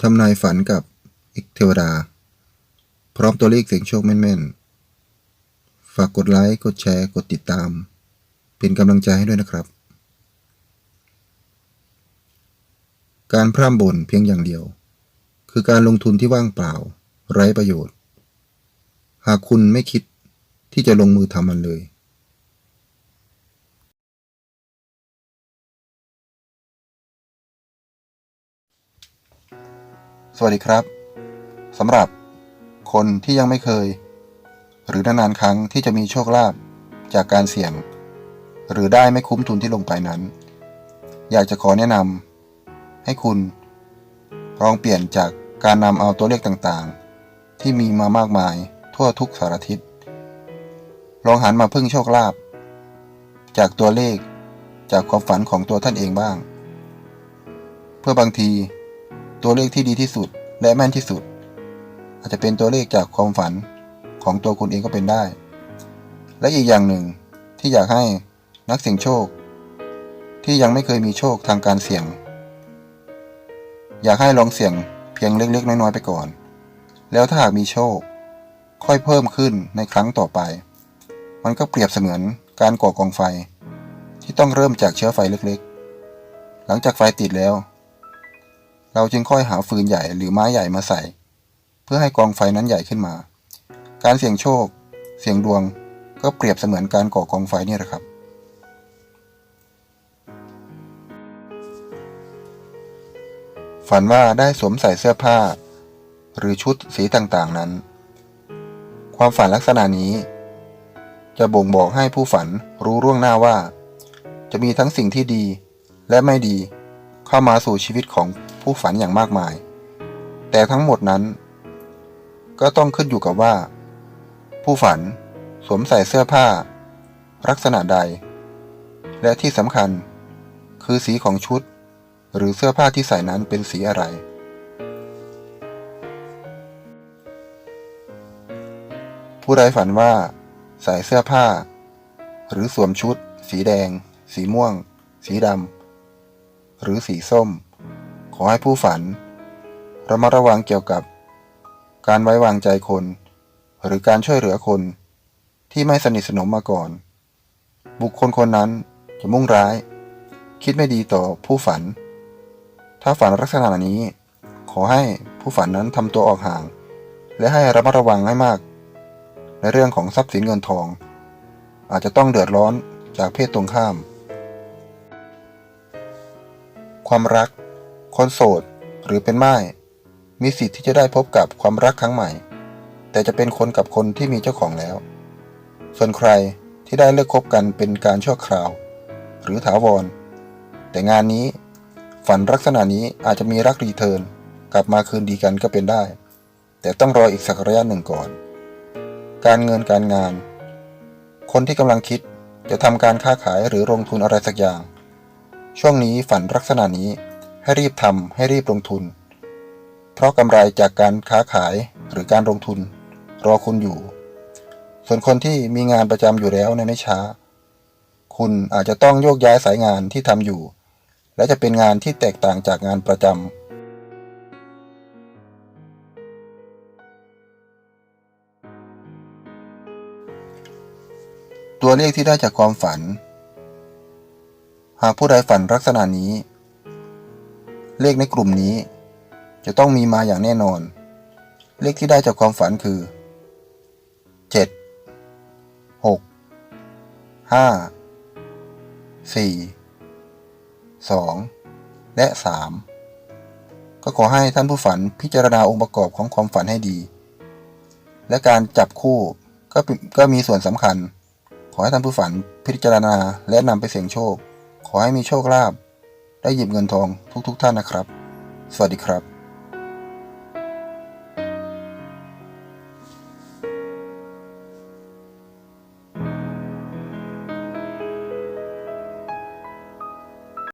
ทำนายฝันกับเอกเทวดา พร้อมตัวเลขเสียงโชคแม่นๆ ฝากกดไลค์ กดแชร์ กดติดตาม เป็นกำลังใจให้ด้วยนะครับ การพร่ำบ่นเพียงอย่างเดียว คือการลงทุนที่ว่างเปล่า ไร้ประโยชน์ หากคุณไม่คิดที่จะลงมือทำมันเลย สวัสดีครับสำหรับคนที่ยังไม่เคย หรือนานๆครั้งที่จะมีโชคลาภจากการเสี่ยง หรือได้ไม่คุ้มทุนที่ลงไปนั้น อยากจะขอแนะนำให้คุณลองเปลี่ยนจากการนำเอาตัวเลขต่างๆ ที่มีมามากมายทั่วทุกสารทิศลองหันมาพึ่งโชคลาภจากตัวเลขจากความฝันของตัวท่านเองบ้าง เพื่อบางที ตัวเลขที่ดีที่สุดและแม่นที่สุด อาจจะเป็นตัวเลขจากความฝันของตัวคุณเองก็เป็นได้ และอีกอย่างหนึ่งที่อยากให้นักเสี่ยงโชค ที่ยังไม่เคยมีโชคทางการเสี่ยง อยากให้ลองเสี่ยงเพียงเล็กๆ น้อยๆไปก่อน แล้วถ้าหากมีโชค ค่อยเพิ่มขึ้นในครั้งต่อไป มันก็เปรียบเสมือนการก่อกองไฟ ที่ต้องเริ่มจากเชื้อไฟเล็กๆ หลังจากไฟติดแล้ว เราจึงค่อยหาฟืนใหญ่หรือไม้ใหญ่มาใส่ เพื่อให้กองไฟนั้นใหญ่ขึ้นมา การเสี่ยงโชค เสี่ยงดวงก็เปรียบเสมือนการก่อกองไฟนี่แหละครับ ฝันว่าได้สวมใส่เสื้อผ้า หรือชุดสีต่างๆนั้น ความฝันลักษณะนี้ จะบ่งบอกให้ผู้ฝันรู้ร่วงหน้าว่า จะมีทั้งสิ่งที่ดีและไม่ดีเข้ามาสู่ชีวิตของ ผู้ฝันอย่างมากมาย แต่ทั้งหมดนั้น ก็ต้องขึ้นอยู่กับว่า ผู้ฝันสวมใส่เสื้อผ้า ลักษณะใด และที่สำคัญ คือสีของชุด หรือเสื้อผ้าที่ใส่นั้นเป็นสีอะไร ผู้ใดฝันว่า ใส่เสื้อผ้า หรือสวมชุด สีแดง สีม่วง สีดำหรือสีส้ม อให้ผู้ฝันระมัดระวังเกี่ยวกับ การไว้วางใจคน หรือการช่วยเหลือคนที่ไม่สนิทสนมมาก่อน บุคคลคนนั้นจะมุ่งร้าย คิดไม่ดีต่อผู้ฝัน ถ้าฝันลักษณะนี้ ขอให้ผู้ฝันนั้นทำตัวออกห่าง และให้ระมัดระวังให้มาก ในเรื่องของทรัพย์สินเงินทอง อาจจะต้องเดือดร้อนจากเพศตรงข้าม ความรัก คนโสดหรือเป็นม่ายมีสิทธิ์ที่จะได้พบกับความรักครั้งใหม่ แต่จะเป็นคนกับคนที่มีเจ้าของแล้ว ส่วนใครที่ได้เลิกคบกันเป็นการชั่วคราว หรือถาวร แต่งานนี้ ฝันลักษณะนี้อาจจะมีรักรีเทิร์นกลับมาคืนดีกันก็เป็นได้ แต่ต้องรออีกสักระยะหนึ่งก่อน การเงินการงาน คนที่กำลังคิดจะทำการค้าขายหรือลงทุนอะไรสักอย่าง ช่วงนี้ฝันลักษณะนี้ ให้รีบทำให้รีบลงทุน เพราะกำไรจากการค้าขายหรือการลงทุน รอคุณอยู่ ส่วนคนที่มีงานประจำอยู่แล้วในไม่ช้า คุณอาจจะต้องโยกย้ายสายงานที่ทำอยู่ และจะเป็นงานที่แตกต่างจากงานประจำตัวเลขที่ได้จากความฝัน หากผู้ใดฝันลักษณะนี้ เลขในกลุ่มนี้ จะต้องมีมาอย่างแน่นอน เลขที่ได้จากความฝันคือ 7 6 5 4 2 และ 3 ก็ขอให้ท่านผู้ฝันพิจารณาองค์ประกอบของความฝันให้ดี และการจับคู่ก็ก็มีส่วนสำคัญ ขอให้ท่านผู้ฝันพิจารณาและนำไปเสี่ยงโชค ขอให้มีโชคลาภ ได้หยิบเงินทองทุกๆทท่านนะครับ สวัสดีครับ